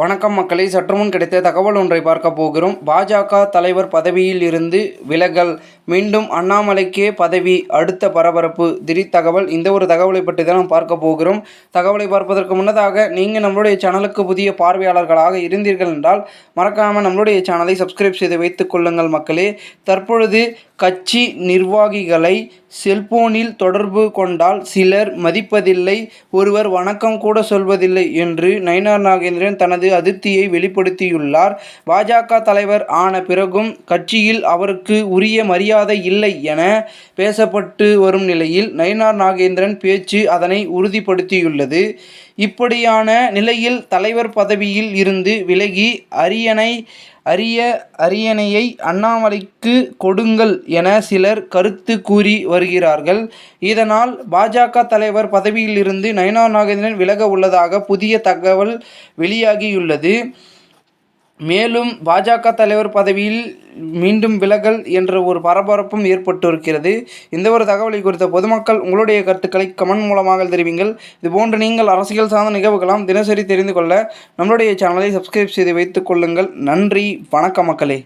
வணக்கம் மக்களை சற்றுமுன் கிடைத்த தகவல் ஒன்றை பார்க்க போகிறோம். பாஜக தலைவர் பதவியில் இருந்து விலகல். மீண்டும் அண்ணாமலைக்கே பதவி அடுத்த பரபரப்பு. திடீர் தகவல் இந்த ஒரு தகவலை பற்றி தான் நாம் பார்க்க போகிறோம். தகவலை பார்ப்பதற்கு முன்னதாக நீங்கள் நம்மளுடைய சேனலுக்கு புதிய பார்வையாளர்களாக இருந்தீர்கள் என்றால் மறக்காமல் நம்மளுடைய சேனலை சப்ஸ்கிரைப் செய்து வைத்துக் கொள்ளுங்கள் மக்களே. தற்பொழுது கட்சி நிர்வாகிகளை செல்போனில் தொடர்பு கொண்டால் சிலர் மதிப்பதில்லை ஒருவர் வணக்கம் கூட சொல்வதில்லை என்று நயினார் நாகேந்திரன் தனது அதிருப்தியை வெளிப்படுத்தியுள்ளார். பாஜக தலைவர் ஆன பிறகும் கட்சியில் அவருக்கு உரிய மரியாதை இல்லை என பேசப்பட்டு வரும் நிலையில் நயினார் நாகேந்திரன் பேச்சு அதனை உறுதிப்படுத்தியுள்ளது. இப்படியான நிலையில் தலைவர் பதவியில் இருந்து விலகி அரியணை அரிய அரியணையை அண்ணாமலைக்கு கொடுங்கள் என சிலர் கருத்து கூறி வருகிறார்கள். இதனால் பாஜக தலைவர் பதவியிலிருந்து நயனார் நாகேந்திரன் விலக உள்ளதாக புதிய தகவல் வெளியாகியுள்ளது. மேலும் பாஜக தலைவர் பதவியில் மீண்டும் விலகல் என்ற ஒரு பரபரப்பும் ஏற்பட்டு இருக்கிறது இந்த ஒரு தகவலை குறித்த பொதுமக்கள் உங்களுடைய கருத்துக்களை கமெண்ட் மூலமாக தெரிவிங்கள். இதுபோன்று நீங்கள் அரசியல் சார்ந்த நிகழ்வுகளாம் தினசரி தெரிந்து கொள்ள நம்மளுடைய சேனலை சப்ஸ்கிரைப் செய்து வைத்துக் கொள்ளுங்கள். நன்றி வணக்க மக்களே.